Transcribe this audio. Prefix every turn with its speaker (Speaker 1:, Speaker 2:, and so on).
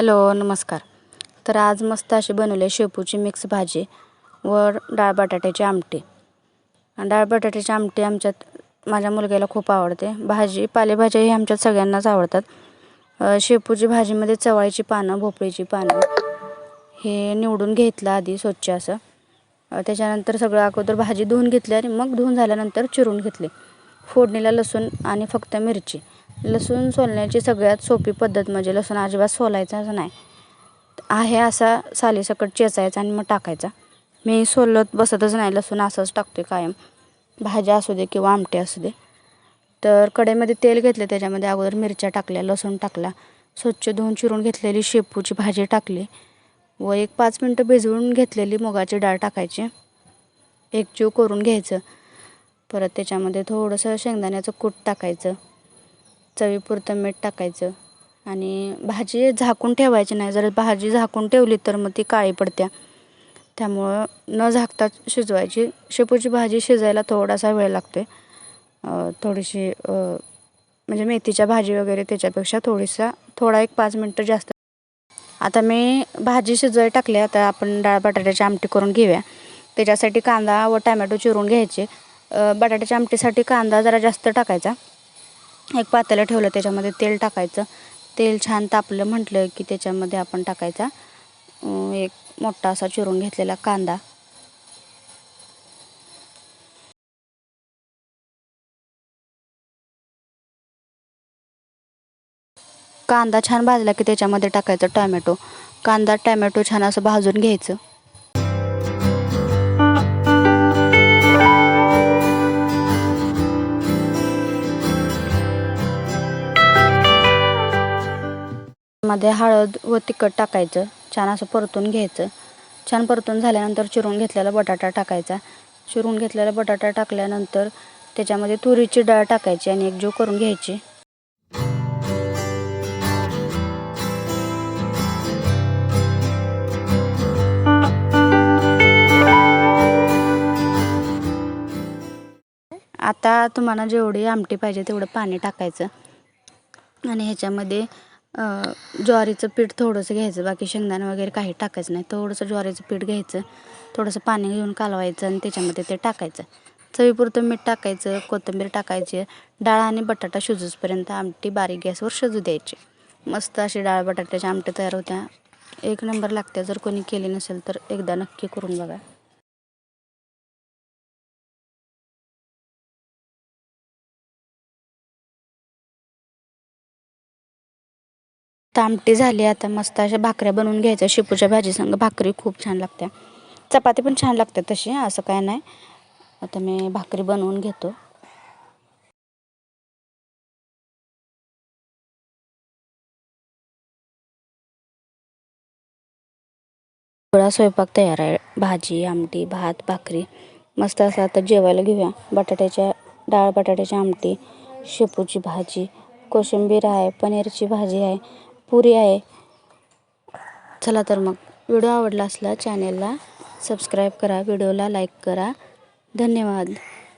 Speaker 1: Hello नमस्कार. तर आज मस्त अशी बनवले शेपूची मिक्स भाजी. व डाळ बटाट्याची आमटी. डाळ बटाट्याची आमटी आमच्यात माझ्या मुलग्याला खूप आवडते. भाजी पालेभाज्या ही आमच्यात सगळ्यांनाच आवडतात. शेपूची भाजीमध्ये चवळीची पानं भोपळीची पानं हे निवडून घेतलं आधी स्वच्छ असं. त्याच्यानंतर सगळं अगोदर भाजी धुवून घेतली आणि मग धुवून झाल्यानंतर चिरून घेतली. फोडणीला लसूण आणि फक्त मिरची. लसूण सोलण्याची सगळ्यात सोपी पद्धत म्हणजे लसूण अजिबात सोलायचाच नाही. आहे असा सालीसकट चेचायचा आणि मग टाकायचा. मी सोलत बसतच नाही लसूण असंच टाकते कायम. भाज्या असू दे किंवा आमटे असू दे. तर कढईमध्ये तेल घेतले त्याच्यामध्ये अगोदर मिरच्या टाकल्या लसूण टाकला. स्वच्छ धुवून चिरून घेतलेली शेपूची भाजी टाकली. व एक पाच मिनटं भिजवून घेतलेली मुगाची डाळ टाकायची. एकजीव करून घ्यायचं. परत त्याच्यामध्ये थोडंसं शेंगदाण्याचं कूट टाकायचं. चवीपुरतं मीठ टाकायचं आणि भाजी झाकून ठेवायची नाही. जर भाजी झाकून ठेवली तर मग ती काळी पडत्या. त्यामुळं न झाकता शिजवायची. शेपूची भाजी शिजायला थोडासा वेळ लागतो आहे थोडीशी म्हणजे मेथीच्या भाजी वगैरे त्याच्यापेक्षा थोडीसा थोडा एक पाच मिनटं जास्त. आता मी भाजी शिजवाय टाकली. आता आपण डाळ बटाट्याची आमटी करून घेऊया. त्याच्यासाठी कांदा व टॅमॅटो चिरून घ्यायचे. बटाट्याच्या आमटीसाठी कांदा जरा जास्त टाकायचा. एक पातेलं ठेवलं त्याच्यामध्ये तेल टाकायचं. तेल छान तापलं म्हटलं की त्याच्यामध्ये आपण टाकायचा एक मोठा असा चिरून घेतलेला कांदा. कांदा छान भाजला की त्याच्यामध्ये टाकायचं टॉमॅटो. कांदा टॅमॅटो छान असं भाजून घ्यायचं. मध्ये हळद व तिखट टाकायचं. छान असं परतून घ्यायचं. छान परतून झाल्यानंतर चिरून घेतलेला बटाटा टाकायचा. चिरून घेतलेला बटाटा टाकल्यानंतर त्याच्यामध्ये तुरीची डाळ टाकायची आणि एकजीव करून घ्यायची. आता तुम्हाला जेवढी आमटी पाहिजे तेवढं पाणी टाकायचं. आणि ह्याच्यामध्ये ज्वारीचं पीठ थोडंसं घ्यायचं बाकी शेंगदाणं वगैरे काही टाकायचं नाही. थोडंसं ज्वारीचं पीठ घ्यायचं थोडंसं पाणी घेऊन कालवायचं आणि त्याच्यामध्ये ते टाकायचं. चवीपुरतं मीठ टाकायचं कोथिंबीर टाकायची डाळ आणि बटाटा शिजूसपर्यंत आमटी बारीक गॅसवर शिजू द्यायची. मस्त अशी डाळ बटाट्याची आमटी तयार होत्या. एक नंबर लागते जर कोणी केली नसेल तर एकदा नक्की करून बघा. आमटी झाली आता मस्त अशा भाकऱ्या बनवून घ्यायच्या. शेपूच्या भाजीसंग भाकरी खूप छान लागत्या. चपाती पण छान लागते तशी असं काय नाही. आता मी भाकरी बनवून घेतो. सगळा स्वयंपाक तयार आहे. भाजी आमटी भात भाकरी. मस्त असं आता जेवायला घेऊया. बटाट्याच्या डाळ बटाट्याची आमटी शेपूची भाजी कोशिंबीर आहे पनीरची भाजी आहे. पुरी आहे. चला तर मग व्हिडिओ आवडला असला चॅनेलला सबस्क्राईब करा व्हिडिओला लाईक करा. धन्यवाद.